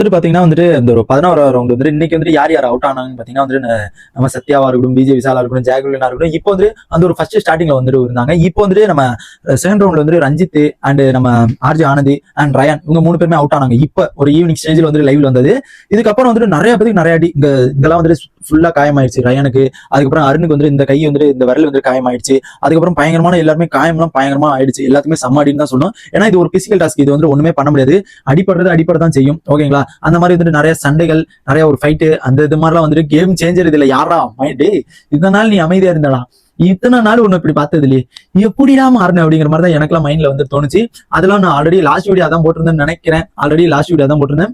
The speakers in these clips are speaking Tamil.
வந்துட்டு பாத்தீங்கன்னா வந்துட்டு இந்த ஒரு பதினோரு ரவுண்ட் வந்து இன்னைக்கு வந்து யார் யார் அவுட் ஆனாங்கன்னு பாத்தீங்கன்னா வந்து நம்ம சத்யாவா இருக்கட்டும் பிஜே விசாலா இருக்கட்டும் ஜாகுலினா இருக்கட்டும் இப்போ வந்து அந்த ஒரு ஃபர்ஸ்ட் ஸ்டார்டிங்ல வந்துட்டு இருந்தாங்க. இப்போ வந்து நம்ம செகண்ட் ரவுண்ட்ல வந்து ரஞ்சித் அண்ட் நம்ம ஆர்ஜி ஆனந்தி அண்ட் ரயான் இவங்க மூணு பேருமே அவுட் ஆனாங்க. இப்போ ஒரு ஈவினிங் ஸ்டேஜில் வந்து லைவ்ல வந்தது. இதுக்கப்புறம் வந்துட்டு நிறைய பேருக்கு நிறைய அடி இங்க இதெல்லாம் வந்துட்டு ஃபுல்லா காயமாயிடுச்சு ரயானுக்கு அதுக்கப்புறம் அருணுக்கு வந்து இந்த கை வந்து இந்த விரல் வந்து காயமாயிடுச்சு அதுக்கப்புறம் பயங்கரமான எல்லாருமே காயம்லாம் பயங்கரமா ஆயிடுச்சு. எல்லாத்துக்குமே செம்ம அடின்னு தான் சொல்லணும். ஏன்னா இது ஒரு பிசிக்கல் டாஸ்க் இது வந்து ஒண்ணுமே பண்ண முடியாது. அடிப்படுறது அடிப்பட தான் செய்யும். ஓகேங்களா? அந்த மாதிரி வந்துட்டு நிறைய சண்டைகள் நிறைய ஒரு ஃபைட்டு அந்த இது மாதிரிலாம் வந்துட்டு கேம் சேஞ்சர் இதுல யாரா டே இத்தனை நாள் நீ அமைதியா இருந்தாலும் இத்தனை நாள் உன்னை இப்படி பார்த்தது இல்லையே? எப்படிடா மாறின அப்படிங்கிற மாதிரி தான் எனக்குலாம் மைண்ட்ல வந்து தோணுச்சு. அதெல்லாம் நான் ஆல்ரெடி லாஸ்ட் வீடியோ அதான் போட்டிருந்தேன்னு நினைக்கிறேன். ஆல்ரெடி லாஸ்ட் வீடியோ தான் போட்டிருந்தேன்.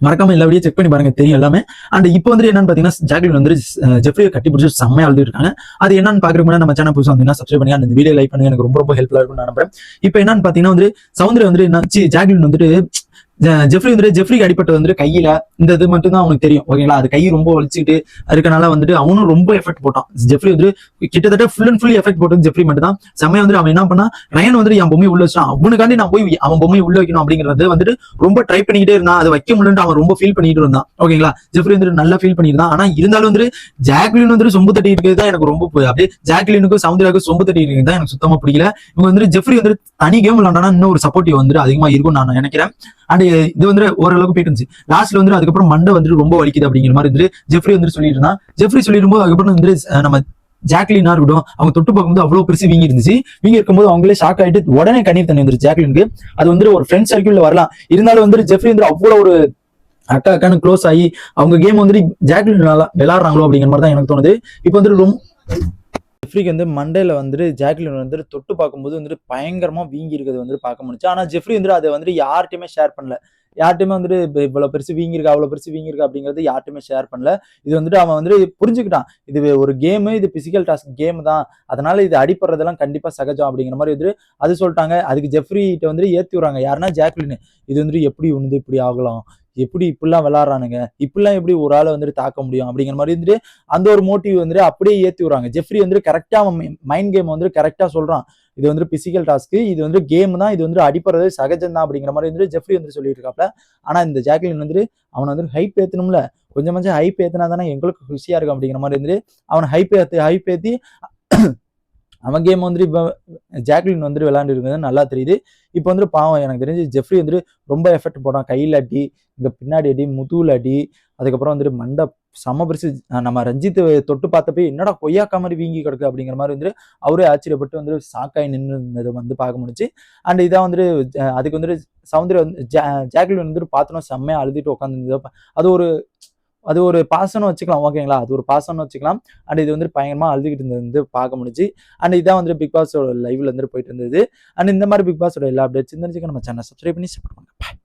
மறக்காம எல்லா வீடியோ செக் பண்ணி பாருங்க தெரியும் எல்லாமே. அண்ட் இப்போ வந்து என்னன்னு பாத்தீங்கன்னா ஜாக்லின் வந்து ஜெஃப்ரியை கட்டி பிடிச்சி செம்மையா எழுதிட்டு இருக்காங்க அது என்னன்னு பாக்குறதுக்கு நம்ம சேனல் புதுசாக வந்தீங்கன்னா சப்ஸ்கிரைப் பண்ணி அந்த வீடியோ லைக் பண்ணுங்க. எனக்கு ரொம்ப ரொம்ப ஹெல்ப்ஃபுல்லா இருக்கும்னு நான் நம்புறேன். இப்போ என்னன்னு பாத்தீங்கன்னா வந்து சவுந்தரி வந்து என்ன ஜாக்லின் வந்துட்டு ஜெஃப்ரி வந்துட்டு ஜெஃப்ரிக்கு அடிப்பட்டு வந்து கையில இந்த இது மட்டும் தான் அவனுக்கு தெரியும் ஓகேங்களா? அது கை ரொம்ப வலிச்சுக்கிட்டு இருக்கனால வந்துட்டு அவனும் ரொம்ப எஃபெக்ட் போட்டான். ஜெஃப்ரி வந்து கிட்டத்தட்ட ஃபுல் அண்ட் ஃபுல்லி எஃபெக்ட் போட்டது ஜெஃப்ரி மட்டும் தான் செம்மையா வந்து அவன் என்ன பண்ணா ரயன் வந்துட்டு என் பொம்மையை உள்ள வச்சான் அவனுக்காண்டி நான் போய் அவன் பொம்மையை உள்ள வைக்கணும் அப்படிங்கிறது வந்துட்டு ரொம்ப ட்ரை பண்ணிக்கிட்டே இருந்தான். அதை வைக்க முடியலன்னு அவன் ரொம்ப ஃபீல் பண்ணிட்டு இருந்தான். ஓகேங்களா? ஜெஃப்ரி வந்துட்டு நல்லா ஃபீல் பண்ணியிருந்தான் ஆனா இருந்தாலும் வந்துட்டு ஜாக்லின் வந்துட்டு சொம்பு தட்டி இருக்கிறது தான் எனக்கு ரொம்ப அப்படியே ஜாக்லினுக்கும் சவுந்தராக்கும் சொம்பு தட்டி இருக்கிறது தான் எனக்கு சுத்தமா பிடிக்கல. இவங்க வந்துட்டு ஜெஃப்ரி வந்துட்டு தனி கேம் விளாண்டானா இன்னும் ஒரு சப்போர்ட்டிவ் வந்துட்டு அதிகமா இருக்கும் நான் நினைக்கிறேன். அண்ட் இது வந்து ஓரளவுக்கு போயிட்டு இருந்துச்சு. லாஸ்ட்ல வந்து அதுக்கப்புறம் மண்டை வந்துட்டு ரொம்ப வலிக்குது அப்படிங்கிற மாதிரி வந்துட்டு ஜெஃப்ரி வந்துட்டு சொல்லிட்டு இருந்தான். ஜெஃப்ரி சொல்லிடும்போது அதுக்கப்புறம் வந்து நம்ம ஜாக்லினா இருக்கட்டும் அவங்க தொட்டு பார்க்கும்போது அவ்வளவு பெருசு வீங்கி இருந்துச்சு. வீங்கி இருக்கும்போது அவங்களே ஷாக் ஆயிட்டு உடனே கண்ணீர் தண்ணி வந்துருச்சு ஜாக்லினுக்கு அது வந்துட்டு ஒரு ஃப்ரெண்ட் சர்க்கிள்ல வரலாம். இருந்தாலும் வந்துட்டு ஜெஃப்ரி வந்து அவ்வளவு ஒரு அக்கா அக்கான்னு க்ளோஸ் ஆகி அவங்க கேம் வந்துட்டு ஜாக்லின் நல்லா விளாடுறாங்களோ அப்படிங்கிற மாதிரி தான் எனக்கு தோணுது. இப்போ வந்துட்டு ரொம்ப ஜெஃப்ரிக்கு வந்து மண்டேல வந்துட்டு ஜாக்லின் வந்துட்டு தொட்டு பார்க்கும்போது வந்துட்டு பயங்கரமா வீங்கி இருக்கிறது வந்துட்டு பார்க்க முடிச்சு ஆனா ஜெஃப்ரி வந்துட்டு அதை வந்துட்டு யார்கிட்டயுமே ஷேர் பண்ணல. யார்கிட்டயுமே வந்துட்டு இவ்வளோ இவ்வளவு பெருசு வீங்கிருக்கா அவ்வளவு பெருசு வீங்கிருக்கா அப்படிங்கிறது யார்கிட்டயுமே ஷேர் பண்ணல. இது வந்துட்டு அவன் வந்துட்டு புரிஞ்சுக்கிட்டான். இது ஒரு கேமு இது பிசிக்கல் டாஸ்க் கேம் தான். அதனால இது அடிப்படுறதெல்லாம் கண்டிப்பா சகஜம் அப்படிங்கிற மாதிரி வந்துட்டு அது சொல்லிட்டாங்க. அதுக்கு ஜெஃப்ரி கிட்ட வந்துட்டு ஏத்தி விடுறாங்க. யாருன்னா ஜாக்லின் இது வந்துட்டு எப்படி வந்து இப்படி ஆகலாம்? எப்படி இப்படிலாம் விளாடுறானுங்க? இப்படிலாம் எப்படி ஒரு ஆளை வந்துட்டு தாக்க முடியும்? அப்படிங்கிற மாதிரி வந்துட்டு அந்த ஒரு மோட்டிவ் வந்துட்டு அப்படியே ஏற்றி விடுறாங்க. ஜெஃப்ரி வந்துட்டு கரெக்டாக அவன் மைண்ட் கேம் வந்துட்டு கரெக்டாக சொல்கிறான் இது வந்து பிசிக்கல் டாஸ்க்கு இது வந்து கேம் தான் இது வந்து அடிப்படுறது சகஜம் தான் அப்படிங்கிற மாதிரி வந்துட்டு ஜெஃப்ரி வந்து சொல்லிட்டு இருக்காப்ல. ஆனால் இந்த ஜாக்லின் வந்துட்டு அவனை வந்து ஹைப் ஏற்றணும்ல கொஞ்சம் கொஞ்சம் ஹைப் ஏற்றினா தானே எங்களுக்கு ருசியாக இருக்கும் அப்படிங்கிற மாதிரி வந்துட்டு அவன் ஹைப் ஏற்றி ஹைப் ஏற்றி அவன் கேம் வந்துட்டு இப்போ ஜாக்லின் வந்துட்டு விளாண்டுருக்கிறது நல்லா தெரியுது. இப்போ வந்துட்டு பாவம் எனக்கு தெரிஞ்சு ஜெஃப்ரி வந்துட்டு ரொம்ப எஃபெக்ட் போடான் கையில் அடி இங்கே பின்னாடி அடி முதுகுல அடி அதுக்கப்புறம் வந்துட்டு மண்டை செம பெருசு நம்ம ரஞ்சித் தொட்டு பார்த்தப்ப என்னடா கொய்யாக்கா மாதிரி வீங்கி கிடக்கு அப்படிங்கிற மாதிரி வந்துட்டு அவரே ஆச்சரியப்பட்டு வந்துட்டு சாக்காய் நின்று இருந்ததை வந்து பார்க்க முடிச்சு அண்ட் இதான் வந்துட்டு அதுக்கு வந்துட்டு சவுந்தர் வந்து ஜா- ஜாக்லின் வந்துட்டு பார்த்தோன்னா செம்மையாக அழுதுட்டு உட்காந்துருந்தது அது ஒரு அது ஒரு பாசனம் வச்சுக்கலாம் ஓகேங்களா? அது ஒரு பாசனம் வச்சுக்கலாம். அண்ட் இது வந்து பயங்கரமாக அழுதுகிட்டு இருந்தது வந்து பார்க்க முடிஞ்சு அண்ட் இதான் வந்து பிக் பாஸோட லைவ்ல வந்துட்டு போயிட்டு இருந்தது. அண்ட் இந்த மாதிரி பிக் பாஸோட எல்லா அப்டேட்ஸ் தெரிஞ்சுக்க நம்ம சேனல் சப்ஸ்கிரைப் பண்ணி சப்போர்ட் பண்ணுங்க.